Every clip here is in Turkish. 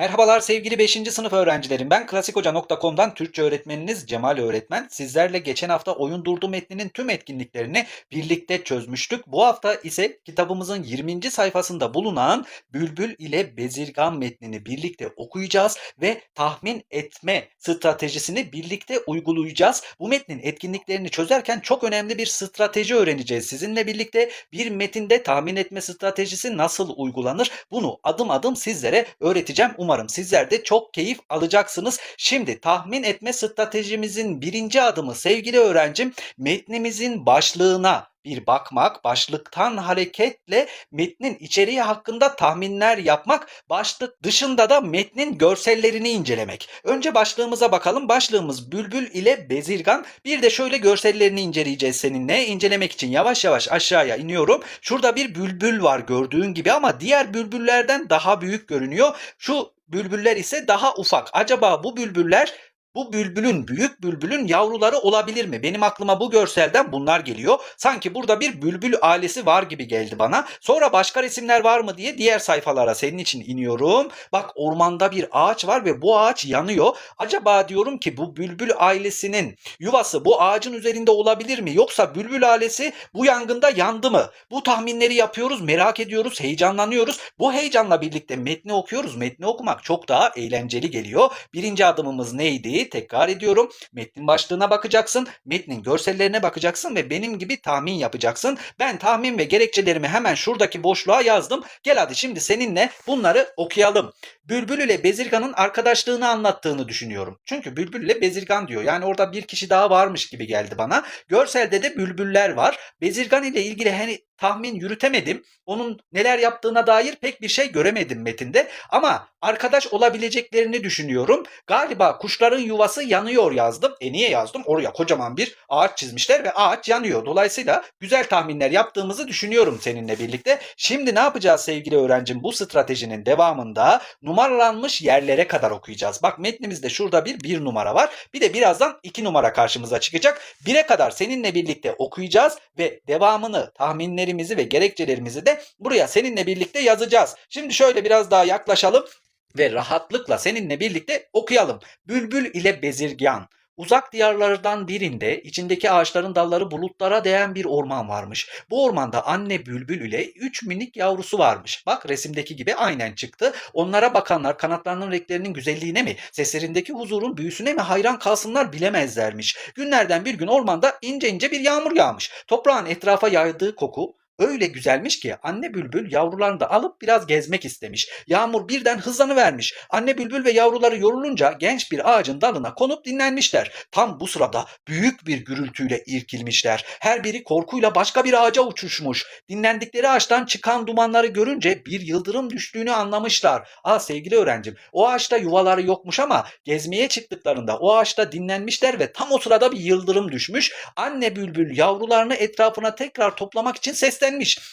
Merhabalar sevgili 5. sınıf öğrencilerim. Ben klasikhoca.com'dan Türkçe öğretmeniniz Cemal Öğretmen. Sizlerle geçen hafta Oyun Durdu metninin tüm etkinliklerini birlikte çözmüştük. Bu hafta ise kitabımızın 20. sayfasında bulunan Bülbül ile Bezirgan metnini birlikte okuyacağız ve tahmin etme stratejisini birlikte uygulayacağız. Bu metnin etkinliklerini çözerken çok önemli bir strateji öğreneceğiz. Sizinle birlikte bir metinde tahmin etme stratejisi nasıl uygulanır? Bunu adım adım sizlere öğreteceğim. Umarım sizler de çok keyif alacaksınız. Şimdi tahmin etme stratejimizin birinci adımı sevgili öğrencim metnimizin başlığına bir bakmak, başlıktan hareketle metnin içeriği hakkında tahminler yapmak, başlık dışında da metnin görsellerini incelemek. Önce başlığımıza bakalım. Başlığımız Bülbül ile Bezirgan. Bir de şöyle görsellerini inceleyeceğiz seninle. İncelemek için yavaş yavaş aşağıya iniyorum. Şurada bir bülbül var gördüğün gibi ama diğer bülbüllerden daha büyük görünüyor. Şu bülbüller ise daha ufak. Acaba bu bülbüller bu bülbülün, büyük bülbülün yavruları olabilir mi? Benim aklıma bu görselden bunlar geliyor. Sanki burada bir bülbül ailesi var gibi geldi bana. Sonra başka resimler var mı diye diğer sayfalara senin için iniyorum. Bak ormanda bir ağaç var ve bu ağaç yanıyor. Acaba diyorum ki bu bülbül ailesinin yuvası bu ağacın üzerinde olabilir mi? Yoksa bülbül ailesi bu yangında yandı mı? Bu tahminleri yapıyoruz, merak ediyoruz, heyecanlanıyoruz. Bu heyecanla birlikte metni okuyoruz. Metni okumak çok daha eğlenceli geliyor. Birinci adımımız neydi? Tekrar ediyorum. Metnin başlığına bakacaksın, metnin görsellerine bakacaksın ve benim gibi tahmin yapacaksın. Ben tahmin ve gerekçelerimi hemen şuradaki boşluğa yazdım. Gel hadi şimdi seninle bunları okuyalım. Bülbül ile Bezirgan'ın arkadaşlığını anlattığını düşünüyorum. Çünkü Bülbül ile Bezirgan diyor. Yani orada bir kişi daha varmış gibi geldi bana. Görselde de bülbüller var. Bezirgan ile ilgili hani tahmin yürütemedim. Onun neler yaptığına dair pek bir şey göremedim metinde. Ama arkadaş olabileceklerini düşünüyorum. Galiba kuşların yuvası yanıyor yazdım. E niye yazdım? Oraya kocaman bir ağaç çizmişler ve ağaç yanıyor. Dolayısıyla güzel tahminler yaptığımızı düşünüyorum seninle birlikte. Şimdi ne yapacağız sevgili öğrencim? Bu stratejinin devamında numaralanmış yerlere kadar okuyacağız. Bak metnimizde şurada bir bir numara var. Bir de birazdan iki numara karşımıza çıkacak. Bire kadar seninle birlikte okuyacağız ve devamını, tahminlerimizi ve gerekçelerimizi de buraya seninle birlikte yazacağız. Şimdi şöyle biraz daha yaklaşalım ve rahatlıkla seninle birlikte okuyalım. Bülbül ile Bezirgan. Uzak diyarlardan birinde içindeki ağaçların dalları bulutlara değen bir orman varmış. Bu ormanda anne bülbül ile üç minik yavrusu varmış. Bak resimdeki gibi aynen çıktı. Onlara bakanlar kanatlarının renklerinin güzelliğine mi, seslerindeki huzurun büyüsüne mi hayran kalsınlar bilemezlermiş. Günlerden bir gün ormanda ince ince bir yağmur yağmış. Toprağın etrafa yaydığı koku öyle güzelmiş ki anne bülbül yavrularını da alıp biraz gezmek istemiş. Yağmur birden hızlanıvermiş. Anne bülbül ve yavruları yorulunca genç bir ağacın dalına konup dinlenmişler. Tam bu sırada büyük bir gürültüyle irkilmişler. Her biri korkuyla başka bir ağaca uçuşmuş. Dinlendikleri ağaçtan çıkan dumanları görünce bir yıldırım düştüğünü anlamışlar. Aa sevgili öğrencim o ağaçta yuvaları yokmuş ama gezmeye çıktıklarında o ağaçta dinlenmişler ve tam o sırada bir yıldırım düşmüş. Anne bülbül yavrularını etrafına tekrar toplamak için seslenmiş.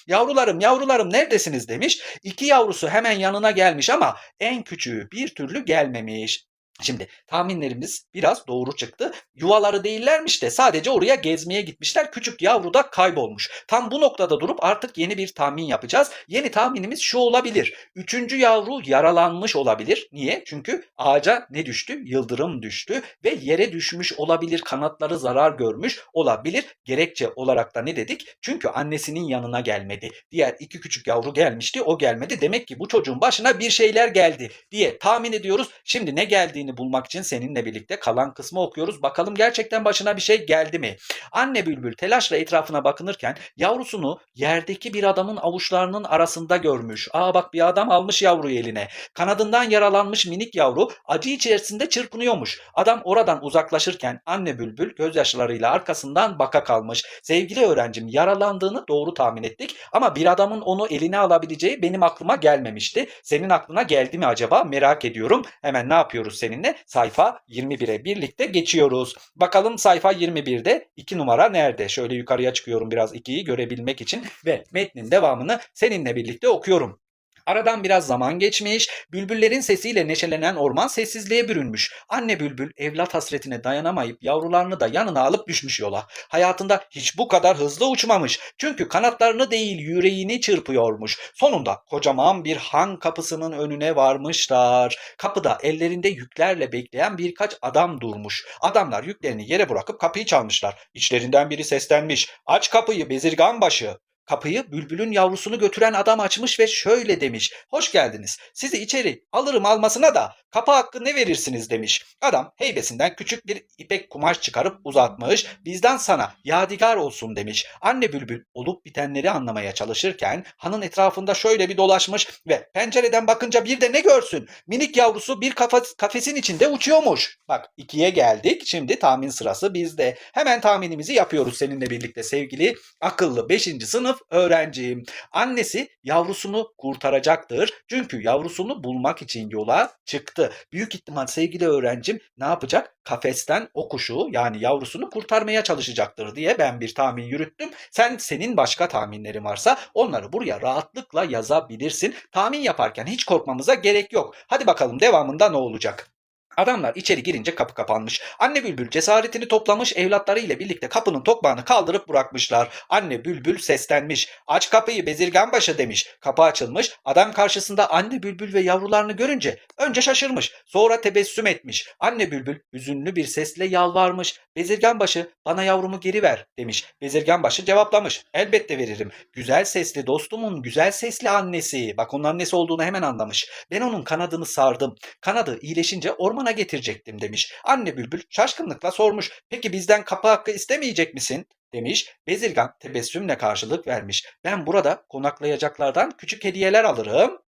Yavrularım yavrularım neredesiniz demiş. İki yavrusu hemen yanına gelmiş ama en küçüğü bir türlü gelmemiş. Şimdi tahminlerimiz biraz doğru çıktı. Yuvaları değillermiş de sadece oraya gezmeye gitmişler. Küçük yavru da kaybolmuş. Tam bu noktada durup artık yeni bir tahmin yapacağız. Yeni tahminimiz şu olabilir. Üçüncü yavru yaralanmış olabilir. Niye? Çünkü ağaca ne düştü? Yıldırım düştü ve yere düşmüş olabilir. Kanatları zarar görmüş olabilir. Gerekçe olarak da ne dedik? Çünkü annesinin yanına gelmedi. Diğer iki küçük yavru gelmişti. O gelmedi. Demek ki bu çocuğun başına bir şeyler geldi diye tahmin ediyoruz. Şimdi ne geldiğini bulmak için seninle birlikte kalan kısmı okuyoruz. Bakalım gerçekten başına bir şey geldi mi? Anne bülbül telaşla etrafına bakınırken yavrusunu yerdeki bir adamın avuçlarının arasında görmüş. Aa bak bir adam almış yavruyu eline. Kanadından yaralanmış minik yavru acı içerisinde çırpınıyormuş. Adam oradan uzaklaşırken anne bülbül gözyaşlarıyla arkasından baka kalmış. Sevgili öğrencim yaralandığını doğru tahmin ettik ama bir adamın onu eline alabileceği benim aklıma gelmemişti. Senin aklına geldi mi acaba merak ediyorum. Hemen ne yapıyoruz seninle? Sayfa 21'e birlikte geçiyoruz. Bakalım sayfa 21'de 2 numara nerede? Şöyle yukarıya çıkıyorum biraz 2'yi görebilmek için ve metnin devamını seninle birlikte okuyorum. Aradan biraz zaman geçmiş, bülbüllerin sesiyle neşelenen orman sessizliğe bürünmüş. Anne bülbül evlat hasretine dayanamayıp yavrularını da yanına alıp düşmüş yola. Hayatında hiç bu kadar hızlı uçmamış. Çünkü kanatlarını değil yüreğini çırpıyormuş. Sonunda kocaman bir han kapısının önüne varmışlar. Kapıda ellerinde yüklerle bekleyen birkaç adam durmuş. Adamlar yüklerini yere bırakıp kapıyı çalmışlar. İçlerinden biri seslenmiş. Aç kapıyı bezirgan başı. Kapıyı bülbülün yavrusunu götüren adam açmış ve şöyle demiş. Hoş geldiniz. Sizi içeri alırım almasına da kapı hakkı ne verirsiniz demiş. Adam heybesinden küçük bir ipek kumaş çıkarıp uzatmış. Bizden sana yadigar olsun demiş. Anne bülbül olup bitenleri anlamaya çalışırken hanın etrafında şöyle bir dolaşmış ve pencereden bakınca bir de ne görsün? Minik yavrusu bir kafes, kafesin içinde uçuyormuş. Bak ikiye geldik. Şimdi tahmin sırası bizde. Hemen tahminimizi yapıyoruz seninle birlikte sevgili akıllı 5. sınıf öğrencim. Annesi yavrusunu kurtaracaktır. Çünkü yavrusunu bulmak için yola çıktı. Büyük ihtimal sevgili öğrencim ne yapacak? Kafesten o kuşu yani yavrusunu kurtarmaya çalışacaktır diye ben bir tahmin yürüttüm. Sen senin başka tahminlerin varsa onları buraya rahatlıkla yazabilirsin. Tahmin yaparken hiç korkmamıza gerek yok. Hadi bakalım devamında ne olacak? Adamlar içeri girince kapı kapanmış. Anne bülbül cesaretini toplamış evlatları ile birlikte kapının tokmağını kaldırıp bırakmışlar. Anne bülbül seslenmiş. Aç kapıyı bezirgan başı demiş. Kapı açılmış. Adam karşısında anne bülbül ve yavrularını görünce önce şaşırmış. Sonra tebessüm etmiş. Anne bülbül hüzünlü bir sesle yalvarmış. Bezirgan başı bana yavrumu geri ver demiş. Bezirgan başı cevaplamış. Elbette veririm. Güzel sesli dostumun güzel sesli annesi. Bak onun annesi olduğunu hemen anlamış. Ben onun kanadını sardım. Kanadı iyileşince ormana getirecektim demiş. Anne bülbül şaşkınlıkla sormuş. Peki bizden kapı hakkı istemeyecek misin? demiş. Bezirgan tebessümle karşılık vermiş. Ben burada konaklayacaklardan küçük hediyeler alırım.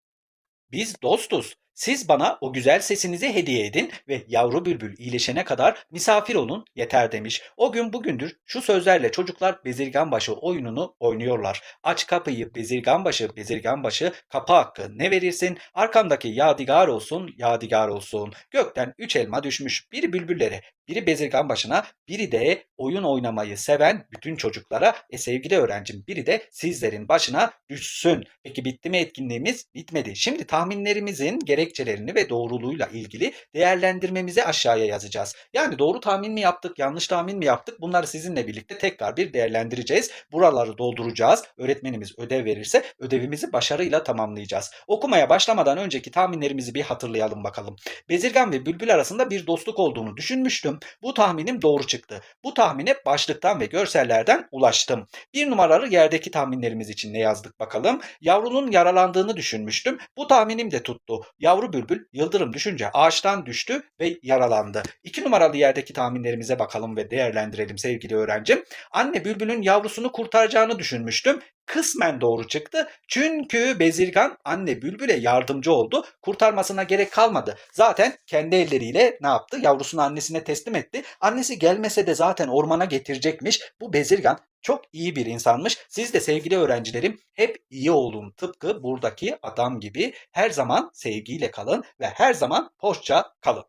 Biz dostuz. Siz bana o güzel sesinizi hediye edin ve yavru bülbül iyileşene kadar misafir olun yeter demiş. O gün bugündür şu sözlerle çocuklar bezirganbaşı oyununu oynuyorlar. Aç kapıyı bezirganbaşı bezirganbaşı kapı hakkı ne verirsin? Arkamdaki yadigar olsun yadigar olsun. Gökten üç elma düşmüş. Biri bülbüllere, biri bezirgan başına, biri de oyun oynamayı seven bütün çocuklara. E sevgili öğrencim biri de sizlerin başına düşsün. Peki bitti mi etkinliğimiz? Bitmedi. Şimdi tahminlerimizin gerekçelerini ve doğruluğuyla ilgili değerlendirmemizi aşağıya yazacağız. Yani doğru tahmin mi yaptık, yanlış tahmin mi yaptık? Bunları sizinle birlikte tekrar bir değerlendireceğiz. Buraları dolduracağız. Öğretmenimiz ödev verirse ödevimizi başarıyla tamamlayacağız. Okumaya başlamadan önceki tahminlerimizi bir hatırlayalım bakalım. Bezirgan ve Bülbül arasında bir dostluk olduğunu düşünmüştüm. Bu tahminim doğru çıktı. Bu tahmine başlıktan ve görsellerden ulaştım. Bir numaralı yerdeki tahminlerimiz için ne yazdık bakalım. Yavrunun yaralandığını düşünmüştüm. Bu tahminim de tuttu. Yavru bülbül yıldırım düşünce ağaçtan düştü ve yaralandı. İki numaralı yerdeki tahminlerimize bakalım ve değerlendirelim sevgili öğrencim. Anne bülbülün yavrusunu kurtaracağını düşünmüştüm kısmen doğru çıktı. Çünkü Bezirgan anne Bülbül'e yardımcı oldu. Kurtarmasına gerek kalmadı. Zaten kendi elleriyle ne yaptı? Yavrusunu annesine teslim etti. Annesi gelmese de zaten ormana getirecekmiş. Bu Bezirgan çok iyi bir insanmış. Siz de sevgili öğrencilerim hep iyi olun. Tıpkı buradaki adam gibi her zaman sevgiyle kalın ve her zaman hoşça kalın.